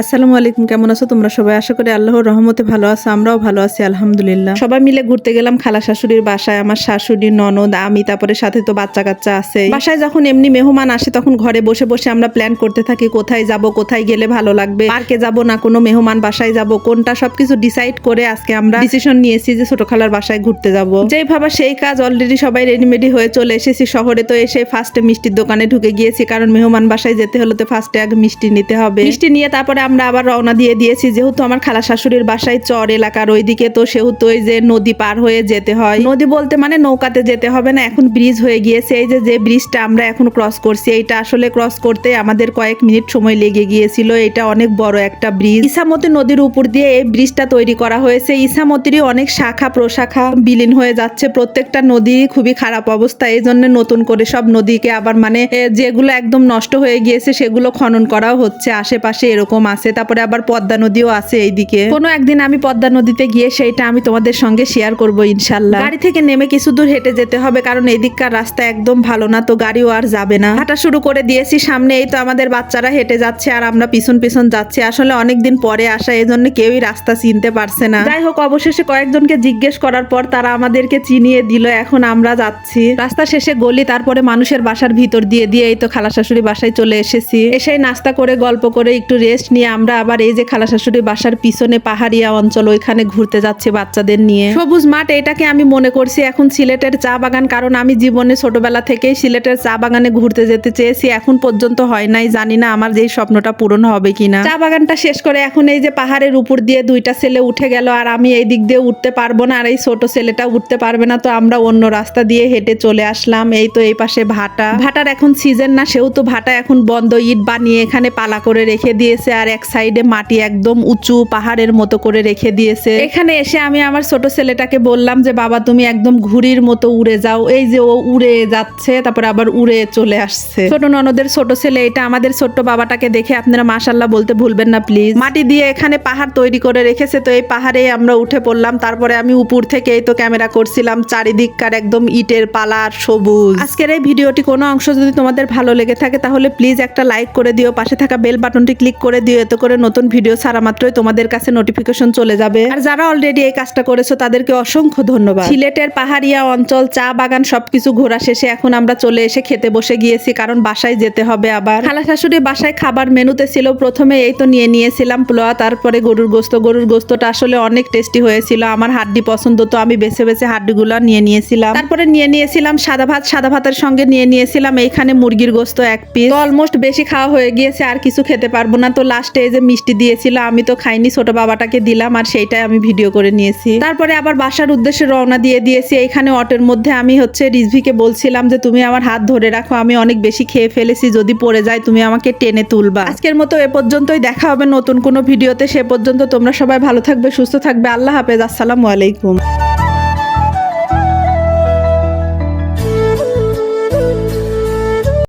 আসসালামু আলাইকুম, কেমন আছো তোমরা সবাই? আশা করি আল্লাহর রহমতে ভালো আছো, আমরাও ভালো আছি, আলহামদুলিল্লাহ। সবাই মিলে ঘুরতে গেলাম খালা শাশুড়ির বাসায়, আমার শাশুড়ি, ননদ, আমি, তারপরে সাথে তো বাচ্চা কাচ্চা আছে বাসায় যখন এমনি মেহমান আসে, তখন ঘরে বসে বসে আমরা প্ল্যান করতে থাকি, কোথায় যাব, কোথায় গেলে ভালো লাগবে, পার্কে যাব না, কোনো মেহমান বাসায় যাব, কোনটা সবকিছু ডিসাইড করে আজকে আমরা ডিসিশন নিয়েছি যে ছোট খালার বাসায় ঘুরতে যাব। যেই ভাবা সেই কাজ অলরেডি সবাই রেডিমেডি হয়ে চলে এসেছি, শহরে তো এসে ফার্স্টে মিষ্টির দোকানে ঢুকে গিয়েছি, কারণ মেহমান বাসায় যেতে হলে তো ফার্স্টে আগে মিষ্টি নিতে হবে। মিষ্টি নিয়ে তারপরে আমরা আবার রওনা দিয়ে দিয়েছি। যেহেতু আমার খালা শাশুড়ির বাসায় চর এলাকার ওইদিকে, তো সেহেতু ওই যে নদী পার হয়ে যেতে হয়। নদী বলতে মানে নৌকাতে যেতে হবে না, এখন ব্রিজ হয়ে গিয়েছে। এই যে যে ব্রিজটা আমরা এখন ক্রস করছি, এইটা আসলে ক্রস করতে আমাদের কয়েক মিনিট সময় লেগে গিয়েছিল। এটা অনেক বড় একটা ব্রিজ ইসামতি নদীর উপর দিয়ে এই ব্রিজটা তৈরি করা হয়েছে। ইসামতিরই অনেক শাখা প্রশাখা বিলীন হয়ে যাচ্ছে। প্রত্যেকটা নদী খুবই খারাপ অবস্থা। এই জন্য নতুন করে সব নদীকে আবার মানে যেগুলো একদম নষ্ট হয়ে গিয়েছে, সেগুলো খনন করাও হচ্ছে। আশেপাশে এরকম আছে। তারপরে আবার পদ্মা নদীও আছে এইদিকে। কোনো একদিন আমি পদ্মা নদীতে গিয়ে সেইটা আমি তোমাদের সঙ্গে শেয়ার করব ইনশাল্লাহ। গাড়ি থেকে নেমে কিছু দূর হেঁটে যেতে হবে, কারণ এদিককার রাস্তা একদম ভালো না, তো গাড়িও আর যাবে না। হাঁটা শুরু করে দিয়েছি, সামনে এই তো আমাদের বাচ্চারা হেঁটে যাচ্ছে আর আমরা পিছন পিছন যাচ্ছি। আসলে অনেকদিন পরে আসা এই জন্য কেউই রাস্তা চিনতে পারছে না। যাই হোক, অবশেষে কয়েকজনকে জিজ্ঞেস করার পর তারা আমাদেরকে চিনিয়ে দিল, এখন আমরা যাচ্ছি। রাস্তা শেষে গলি, তারপরে মানুষের বাসার ভিতর দিয়ে দিয়ে এই তো খালা শাশুড়ি বাসায় চলে এসেছি। এসে নাস্তা করে, গল্প করে, একটু রেস্ট নিয়ে আমরা আবার এই যে খালা শাশুড়ি বাসার পিছনে পাহাড়িয়া অঞ্চল, ওইখানে ঘুরতে যাচ্ছি বাচ্চাদের নিয়ে। সবুজ মাঠ, এটাকে আমি মনে করছি এখন সিলেটের চা বাগান, কারণ আমি জীবনে ছোটবেলা থেকেই সিলেটের চা বাগানে ঘুরতে যেতে চেয়েছি, এখন পর্যন্ত হয় নাই, জানি না আমার যেই স্বপ্নটা পূরণ হবে কিনা। চা বাগানটা শেষ করে এখন এই যে পাহাড়ের উপর দিয়ে দুইটা ছেলে উঠে গেল, আর আমি এই দিক দিয়ে উঠতে পারব না, আর এই ছোট ছেলেটা উঠতে পারবে না, তো আমরা অন্য রাস্তা দিয়ে হেঁটে চলে আসলাম, এই তো এই পাশে ভাটা। ভাটার এখন সিজন না, সেহেতু ভাটা এখন বন্ধ, ইট বানিয়ে এখানে পালা করে রেখে দিয়েছে, আর এক সাইডে মাটি একদম উঁচু পাহাড়ের মতো করে রেখে দিয়েছে। এখানে এসে আমি আমার ছোট ছেলেটাকে বললাম যে, বাবা, তুমি একদম ঘুড়ির মতো উড়ে যাও। এই যে ও উড়ে যাচ্ছে, তারপর আবার উড়ে চলে আসছে। ছোট ননদের ছোট ছেলে, এটা আমাদের ছোট্ট বাবাটাকে দেখে আপনারা মাশাল্লাহ বলতে ভুলবেন না, প্লিজ। মাটি দিয়ে এখানে পাহাড় তৈরি করে রেখেছে, তো এই পাহাড়ে আমরা উঠে পড়লাম। তারপরে আমি উপর থেকে এই তো ক্যামেরা করছিলাম, চারিদিককার একদম ইটের পালা আর সবুজ। আজকের এই ভিডিওটি কোনো অংশ যদি তোমাদের ভালো লেগে থাকে, তাহলে প্লিজ একটা লাইক করে দিও, পাশে থাকা বেল বাটনটি ক্লিক করে দিও এতে করে নতুন ভিডিও ছাড়া মাত্রই তোমাদের কাছে নোটিফিকেশন চলে যাবে। আর যারা অলরেডি এই কাজটা করেছ, তাদেরকে অসংখ্য ধন্যবাদ। সিলেটের পাহাড়িয়া অঞ্চল, চা বাগান সবকিছু ঘোরা শেষে এখন আমরা চলে এসে খেতে বসে গিয়েছি, কারণ বাসায় যেতে হবে আবার। খালা শাশুড়ি বাসায় খাবার মেনুতে ছিল, প্রথমে এই তো নিয়ে নিয়েছিলাম পোলোয়া তারপরে গরুর গোস্ত। গরুর গোস্তটা আসলে অনেক টেস্টি হয়েছিল, আমার হাড্ডি পছন্দ তো আমি বেছে বেছে হাড্ডিগুলো নিয়ে নিয়েছিলাম। তারপরে নিয়ে নিয়েছিলাম সাদা ভাত, সাদা ভাতের সঙ্গে নিয়ে নিয়েছিলাম এইখানে মুরগির গোস্ত এক পিস অলমোস্ট বেশি খাওয়া হয়ে গিয়েছে, আর কিছু খেতে পারব না। তো লাস্টে এই যে মিষ্টি দিয়েছিল, আমি তো খাইনি, ছোট বাবাটাকে দিলাম আর সেইটাই আমি ভিডিও করে নিয়েছি। তারপরে আবার বাসার উদ্দেশ্যে রওনা দিয়ে দিয়েছি। এইখানে অটোর মধ্যে আমি হচ্ছে রিজভিকে বলছিলাম যে, তুমি আমার হাত ধরে রাখো, আমি অনেক বেশি খেয়ে ফেলেছি, যদি পড়ে যায় তুমি আমাকে টেনে তুলবা। আজকের মতো এ পর্যন্তই, দেখা হবে নতুন কোনো ভিডিওতে। সে পর্যন্ত তোমরা সবাই ভালো থাকবে, সুস্থ থাকবে। আল্লাহ হাফেজ, আসসালামু আলাইকুম।